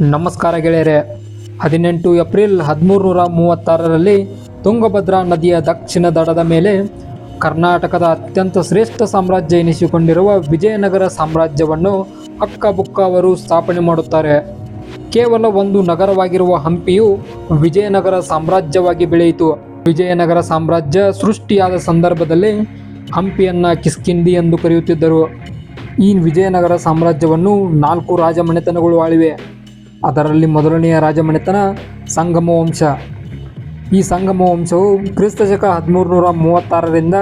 ನಮಸ್ಕಾರ ಗೆಳೆಯರೆ. ಹದಿನೆಂಟು ಏಪ್ರಿಲ್ ಹದಿಮೂರುನೂರ ಮೂವತ್ತಾರರಲ್ಲಿ ತುಂಗಭದ್ರಾ ನದಿಯ ದಕ್ಷಿಣ ದಡದ ಮೇಲೆ ಕರ್ನಾಟಕದ ಅತ್ಯಂತ ಶ್ರೇಷ್ಠ ಸಾಮ್ರಾಜ್ಯ ಎನಿಸಿಕೊಂಡಿರುವ ವಿಜಯನಗರ ಸಾಮ್ರಾಜ್ಯವನ್ನು ಅಕ್ಕಬುಕ್ಕ ಅವರು ಸ್ಥಾಪನೆ ಮಾಡುತ್ತಾರೆ. ಕೇವಲ ಒಂದು ನಗರವಾಗಿರುವ ಹಂಪಿಯು ವಿಜಯನಗರ ಸಾಮ್ರಾಜ್ಯವಾಗಿ ಬೆಳೆಯಿತು. ವಿಜಯನಗರ ಸಾಮ್ರಾಜ್ಯ ಸೃಷ್ಟಿಯಾದ ಸಂದರ್ಭದಲ್ಲಿ ಹಂಪಿಯನ್ನು ಕಿಸ್ಕಿಂದಿ ಎಂದು ಕರೆಯುತ್ತಿದ್ದರು. ಈ ವಿಜಯನಗರ ಸಾಮ್ರಾಜ್ಯವನ್ನು ನಾಲ್ಕು ರಾಜಮನೆತನಗಳು ಆಳಿವೆ. ಅದರಲ್ಲಿ ಮೊದಲನೆಯ ರಾಜಮನೆತನ ಸಂಗಮ ವಂಶ ಈ ಸಂಗಮ ವಂಶವು ಕ್ರಿಸ್ತಶಕ ಹದಿಮೂರುನೂರ ಮೂವತ್ತಾರರಿಂದ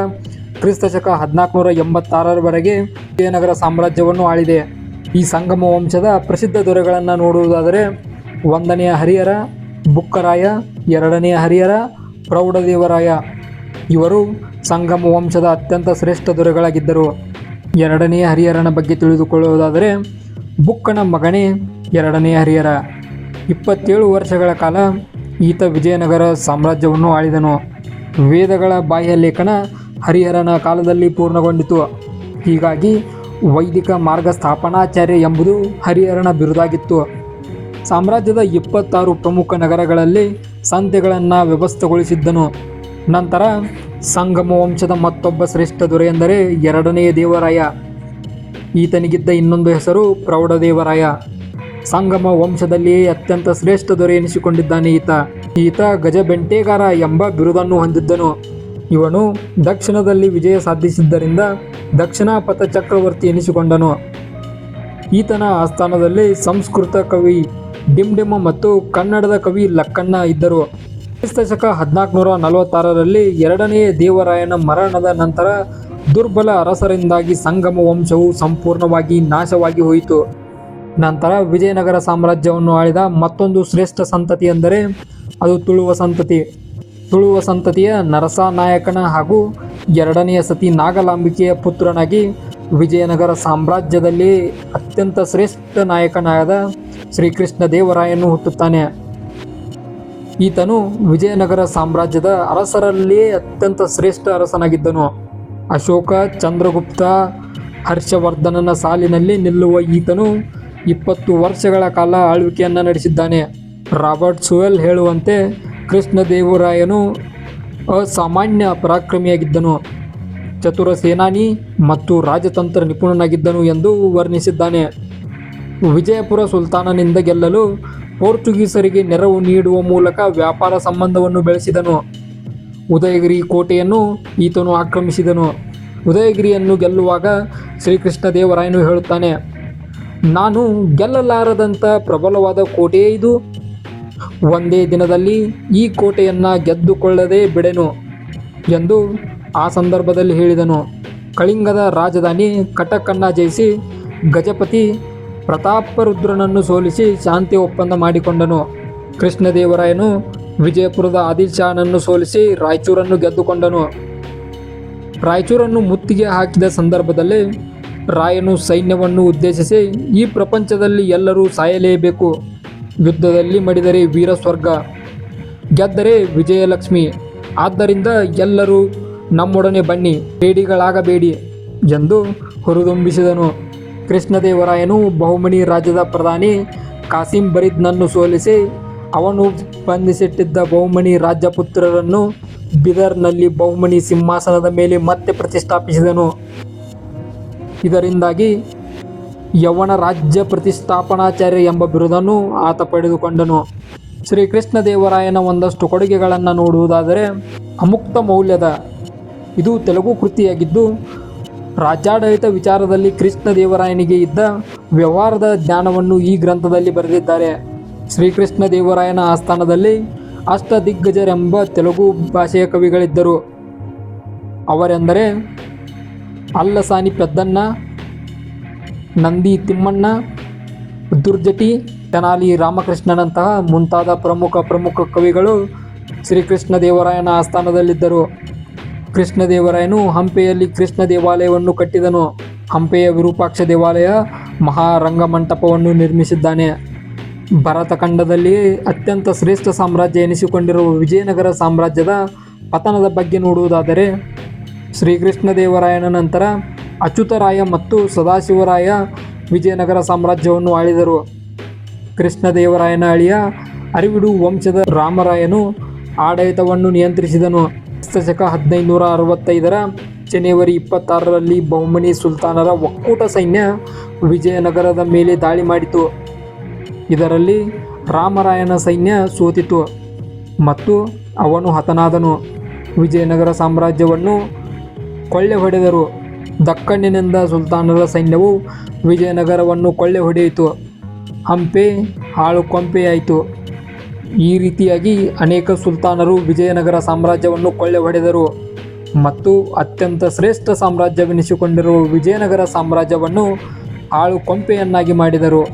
ಕ್ರಿಸ್ತಶಕ ಹದಿನಾಲ್ಕುನೂರ ಎಂಬತ್ತಾರರವರೆಗೆ ವಿಜಯನಗರ ಸಾಮ್ರಾಜ್ಯವನ್ನು ಆಳಿದೆ. ಈ ಸಂಗಮ ವಂಶದ ಪ್ರಸಿದ್ಧ ದೊರೆಗಳನ್ನು ನೋಡುವುದಾದರೆ ಒಂದನೆಯ ಹರಿಹರ, ಬುಕ್ಕರಾಯ, ಎರಡನೆಯ ಹರಿಹರ, ಪ್ರೌಢದೇವರಾಯ. ಇವರು ಸಂಗಮ ವಂಶದ ಅತ್ಯಂತ ಶ್ರೇಷ್ಠ ದೊರೆಗಳಾಗಿದ್ದರು. ಎರಡನೆಯ ಹರಿಹರನ ಬಗ್ಗೆ ತಿಳಿದುಕೊಳ್ಳುವುದಾದರೆ ಬುಕ್ಕನ ಮಗನೇ ಎರಡನೆಯ ಹರಿಹರ. ಇಪ್ಪತ್ತೇಳು ವರ್ಷಗಳ ಕಾಲ ಈತ ವಿಜಯನಗರ ಸಾಮ್ರಾಜ್ಯವನ್ನು ಆಳಿದನು. ವೇದಗಳ ಬಾಹ್ಯ ಲೇಖನ ಹರಿಹರನ ಕಾಲದಲ್ಲಿ ಪೂರ್ಣಗೊಂಡಿತು. ಹೀಗಾಗಿ ವೈದಿಕ ಮಾರ್ಗ ಸ್ಥಾಪನಾಚಾರ್ಯ ಎಂಬುದು ಹರಿಹರನ ಬಿರುದಾಗಿತ್ತು. ಸಾಮ್ರಾಜ್ಯದ ಇಪ್ಪತ್ತಾರು ಪ್ರಮುಖ ನಗರಗಳಲ್ಲಿ ಸಂತೆಗಳನ್ನು ವ್ಯವಸ್ಥೆಗೊಳಿಸಿದ್ದನು. ನಂತರ ಸಂಗಮ ವಂಶದ ಮತ್ತೊಬ್ಬ ಶ್ರೇಷ್ಠ ದೊರೆ ಎಂದರೆ ಎರಡನೆಯ ದೇವರಾಯ. ಈತನಿಗಿದ್ದ ಇನ್ನೊಂದು ಹೆಸರು ಪ್ರೌಢದೇವರಾಯ. ಸಂಗಮ ವಂಶದಲ್ಲಿಯೇ ಅತ್ಯಂತ ಶ್ರೇಷ್ಠ ದೊರೆ ಎನಿಸಿಕೊಂಡಿದ್ದಾನೆ ಈತ. ಈತ ಗಜಬೆಂಟೇಗಾರ ಎಂಬ ಬಿರುದನ್ನು ಹೊಂದಿದ್ದನು. ಇವನು ದಕ್ಷಿಣದಲ್ಲಿ ವಿಜಯ ಸಾಧಿಸಿದ್ದರಿಂದ ದಕ್ಷಿಣ ಪಥ ಚಕ್ರವರ್ತಿ ಎನಿಸಿಕೊಂಡನು. ಈತನ ಆಸ್ಥಾನದಲ್ಲಿ ಸಂಸ್ಕೃತ ಕವಿ ಡಿಮ್ಡಿಮ್ ಮತ್ತು ಕನ್ನಡದ ಕವಿ ಲಕ್ಕಣ್ಣ ಇದ್ದರು. ಕ್ರಿಸ್ತಶಕ ಹದಿನಾಲ್ಕುನೂರ ನಲವತ್ತಾರರಲ್ಲಿ ಎರಡನೆಯ ದೇವರಾಯನ ಮರಣದ ನಂತರ ದುರ್ಬಲ ಅರಸರಿಂದಾಗಿ ಸಂಗಮ ವಂಶವು ಸಂಪೂರ್ಣವಾಗಿ ನಾಶವಾಗಿ ಹೋಯಿತು. ನಂತರ ವಿಜಯನಗರ ಸಾಮ್ರಾಜ್ಯವನ್ನು ಆಳಿದ ಮತ್ತೊಂದು ಶ್ರೇಷ್ಠ ಸಂತತಿ ಎಂದರೆ ಅದು ತುಳುವ ಸಂತತಿ. ತುಳುವ ಸಂತತಿಯ ನರಸಾನಾಯಕನ ಹಾಗೂ ಎರಡನೆಯ ಸತಿ ನಾಗಲಾಂಬಿಕೆಯ ಪುತ್ರನಾಗಿ ವಿಜಯನಗರ ಸಾಮ್ರಾಜ್ಯದಲ್ಲಿ ಅತ್ಯಂತ ಶ್ರೇಷ್ಠ ನಾಯಕನಾದ ಶ್ರೀಕೃಷ್ಣ ದೇವರಾಯನ್ನು ಹುಟ್ಟುತ್ತಾನೆ. ಈತನು ವಿಜಯನಗರ ಸಾಮ್ರಾಜ್ಯದ ಅರಸರಲ್ಲಿಯೇ ಅತ್ಯಂತ ಶ್ರೇಷ್ಠ ಅರಸನಾಗಿದ್ದನು. ಅಶೋಕ, ಚಂದ್ರಗುಪ್ತ, ಹರ್ಷವರ್ಧನನ ಸಾಲಿನಲ್ಲಿ ನಿಲ್ಲುವ ಈತನು ಇಪ್ಪತ್ತು ವರ್ಷಗಳ ಕಾಲ ಆಳ್ವಿಕೆಯನ್ನು ನಡೆಸಿದ್ದಾನೆ. ರಾಬರ್ಟ್ ಸುವೆಲ್ ಹೇಳುವಂತೆ ಕೃಷ್ಣದೇವರಾಯನು ಅಸಾಮಾನ್ಯ ಪರಾಕ್ರಮಿಯಾಗಿದ್ದನು. ಚತುರ ಸೇನಾನಿ ಮತ್ತು ರಾಜತಂತ್ರ ನಿಪುಣನಾಗಿದ್ದನು ಎಂದು ವರ್ಣಿಸಿದ್ದಾನೆ. ವಿಜಯಪುರ ಸುಲ್ತಾನನಿಂದ ಗೆಲ್ಲಲು ಪೋರ್ಚುಗೀಸರಿಗೆ ನೆರವು ನೀಡುವ ಮೂಲಕ ವ್ಯಾಪಾರ ಸಂಬಂಧವನ್ನು ಬೆಳೆಸಿದನು. ಉದಯಗಿರಿ ಕೋಟೆಯನ್ನು ಈತನು ಆಕ್ರಮಿಸಿದನು. ಉದಯಗಿರಿಯನ್ನು ಗೆಲ್ಲುವಾಗ ಶ್ರೀಕೃಷ್ಣ ದೇವರಾಯನು ಹೇಳುತ್ತಾನೆ ನಾನು ಗೆಲ್ಲಲಾರದಂಥ ಪ್ರಬಲವಾದ ಕೋಟೆಯೇ ಇದು. ಒಂದೇ ದಿನದಲ್ಲಿ ಈ ಕೋಟೆಯನ್ನು ಗೆದ್ದುಕೊಳ್ಳದೆ ಬಿಡೆನು ಎಂದು ಆ ಸಂದರ್ಭದಲ್ಲಿ ಹೇಳಿದನು. ಕಳಿಂಗದ ರಾಜಧಾನಿ ಕಟಕನ್ನ ಜಯಿಸಿ ಗಜಪತಿ ಪ್ರತಾಪರುದ್ರನನ್ನು ಸೋಲಿಸಿ ಶಾಂತಿ ಒಪ್ಪಂದ ಮಾಡಿಕೊಂಡನು. ಕೃಷ್ಣದೇವರಾಯನು ವಿಜಯಪುರದ ಆದಿಲ್ ಶಾನನ್ನು ಸೋಲಿಸಿ ರಾಯಚೂರನ್ನು ಗೆದ್ದುಕೊಂಡನು. ರಾಯಚೂರನ್ನು ಮುತ್ತಿಗೆ ಹಾಕಿದ ಸಂದರ್ಭದಲ್ಲಿ ರಾಯನು ಸೈನ್ಯವನ್ನು ಉದ್ದೇಶಿಸಿ ಈ ಪ್ರಪಂಚದಲ್ಲಿ ಎಲ್ಲರೂ ಸಾಯಲೇಬೇಕು. ಯುದ್ಧದಲ್ಲಿ ಮಡಿದರೆ ವೀರ ಸ್ವರ್ಗ ಗೆದ್ದರೆ ವಿಜಯಲಕ್ಷ್ಮಿ. ಆದ್ದರಿಂದ ಎಲ್ಲರೂ ನಮ್ಮೊಡನೆ ಬನ್ನಿ, ಬೇಡಿಗಳಾಗಬೇಡಿ ಎಂದು ಹುರಿದುಂಬಿಸಿದನು. ಕೃಷ್ಣದೇವರಾಯನು ಬಹುಮಣಿ ರಾಜ್ಯದ ಪ್ರಧಾನಿ ಕಾಸಿಂ ಬರೀದ್ನನ್ನು ಸೋಲಿಸಿ ಅವನು ಬಂಧಿಸಿಟ್ಟಿದ್ದ ಬಹುಮಣಿ ರಾಜಪುತ್ರರನ್ನು ಬಿದರ್ನಲ್ಲಿ ಬಹುಮಣಿ ಸಿಂಹಾಸನದ ಮೇಲೆ ಮತ್ತೆ ಪ್ರತಿಷ್ಠಾಪಿಸಿದನು. ಇದರಿಂದಾಗಿ ಯವನ ರಾಜ್ಯ ಪ್ರತಿಷ್ಠಾಪನಾಚಾರ್ಯ ಎಂಬ ಬಿರುದನ್ನು ಆತ ಪಡೆದುಕೊಂಡನು. ಶ್ರೀಕೃಷ್ಣ ದೇವರಾಯನ ಒಂದಷ್ಟು ಕೊಡುಗೆಗಳನ್ನು ನೋಡುವುದಾದರೆ ಅಮುಕ್ತ ಮೌಲ್ಯದ, ಇದು ತೆಲುಗು ಕೃತಿಯಾಗಿದ್ದು, ರಾಜ್ಯಾಡಳಿತ ವಿಚಾರದಲ್ಲಿ ಕೃಷ್ಣ ದೇವರಾಯನಿಗೆ ಇದ್ದ ವ್ಯವಹಾರದ ಜ್ಞಾನವನ್ನು ಈ ಗ್ರಂಥದಲ್ಲಿ ಬರೆದಿದ್ದಾರೆ. ಶ್ರೀಕೃಷ್ಣ ದೇವರಾಯನ ಆಸ್ಥಾನದಲ್ಲಿ ಅಷ್ಟದಿಗ್ಗಜರೆಂಬ ತೆಲುಗು ಭಾಷೆಯ ಕವಿಗಳಿದ್ದರು. ಅವರೆಂದರೆ ಅಲ್ಲಸಾನಿ ಪೆದ್ದಣ್ಣ, ನಂದಿ ತಿಮ್ಮಣ್ಣ, ದುರ್ಜಟಿ, ತೆನಾಲಿ ರಾಮಕೃಷ್ಣನಂತಹ ಮುಂತಾದ ಪ್ರಮುಖ ಪ್ರಮುಖ ಕವಿಗಳು ಶ್ರೀಕೃಷ್ಣ ದೇವರಾಯನ ಆಸ್ಥಾನದಲ್ಲಿದ್ದರು. ಕೃಷ್ಣದೇವರಾಯನು ಹಂಪೆಯಲ್ಲಿ ಕೃಷ್ಣ ದೇವಾಲಯವನ್ನು ಕಟ್ಟಿದನು. ಹಂಪೆಯ ವಿರೂಪಾಕ್ಷ ದೇವಾಲಯ ಮಹಾರಂಗಮಂಟಪವನ್ನು ನಿರ್ಮಿಸಿದ್ದಾನೆ. ಭರತಖಂಡದಲ್ಲಿ ಅತ್ಯಂತ ಶ್ರೇಷ್ಠ ಸಾಮ್ರಾಜ್ಯ ಎನಿಸಿಕೊಂಡಿರುವ ವಿಜಯನಗರ ಸಾಮ್ರಾಜ್ಯದ ಪತನದ ಬಗ್ಗೆ ನೋಡುವುದಾದರೆ ಶ್ರೀಕೃಷ್ಣ ದೇವರಾಯನ ನಂತರ ಅಚ್ಯುತರಾಯ ಮತ್ತು ಸದಾಶಿವರಾಯ ವಿಜಯನಗರ ಸಾಮ್ರಾಜ್ಯವನ್ನು ಆಳಿದರು. ಕೃಷ್ಣದೇವರಾಯನ ಅಳಿಯ ಅರಿವಿಡು ವಂಶದ ರಾಮರಾಯನು ಆಡಳಿತವನ್ನು ನಿಯಂತ್ರಿಸಿದನು. ಕ್ರಿಸ್ತಶಕ ಹದಿನೈದುನೂರ ಅರವತ್ತೈದರ ಜನವರಿ ಇಪ್ಪತ್ತಾರರಲ್ಲಿ ಬಹುಮನಿ ಸುಲ್ತಾನರ ಒಕ್ಕೂಟ ಸೈನ್ಯ ವಿಜಯನಗರದ ಮೇಲೆ ದಾಳಿ ಮಾಡಿತು. ಇದರಲ್ಲಿ ರಾಮರಾಯನ ಸೈನ್ಯ ಸೋತಿತು ಮತ್ತು ಅವನು ಹತನಾದನು. ವಿಜಯನಗರ ಸಾಮ್ರಾಜ್ಯವನ್ನು ಕೊಳ್ಳೆ ಹೊಡೆದರು. ದಕ್ಕಣ್ಣಿನಿಂದ ಸುಲ್ತಾನರ ಸೈನ್ಯವು ವಿಜಯನಗರವನ್ನು ಕೊಳ್ಳೆ ಹೊಡೆಯಿತು. ಹಂಪೆ ಹಾಳು ಕೊಂಪೆಯಾಯಿತು. ಈ ರೀತಿಯಾಗಿ ಅನೇಕ ಸುಲ್ತಾನರು ವಿಜಯನಗರ ಸಾಮ್ರಾಜ್ಯವನ್ನು ಕೊಳ್ಳೆ ಹೊಡೆದರು. ಮತ್ತು ಅತ್ಯಂತ ಶ್ರೇಷ್ಠ ಸಾಮ್ರಾಜ್ಯವೆನಿಸಿಕೊಂಡಿರುವ ವಿಜಯನಗರ ಸಾಮ್ರಾಜ್ಯವನ್ನು ಹಾಳು ಕೊಂಪೆಯನ್ನಾಗಿ ಮಾಡಿದರು.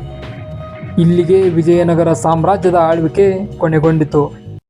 ಇಲ್ಲಿಗೆ ವಿಜಯನಗರ ಸಾಮ್ರಾಜ್ಯದ ಆಳ್ವಿಕೆ ಕೊನೆಗೊಂಡಿತು.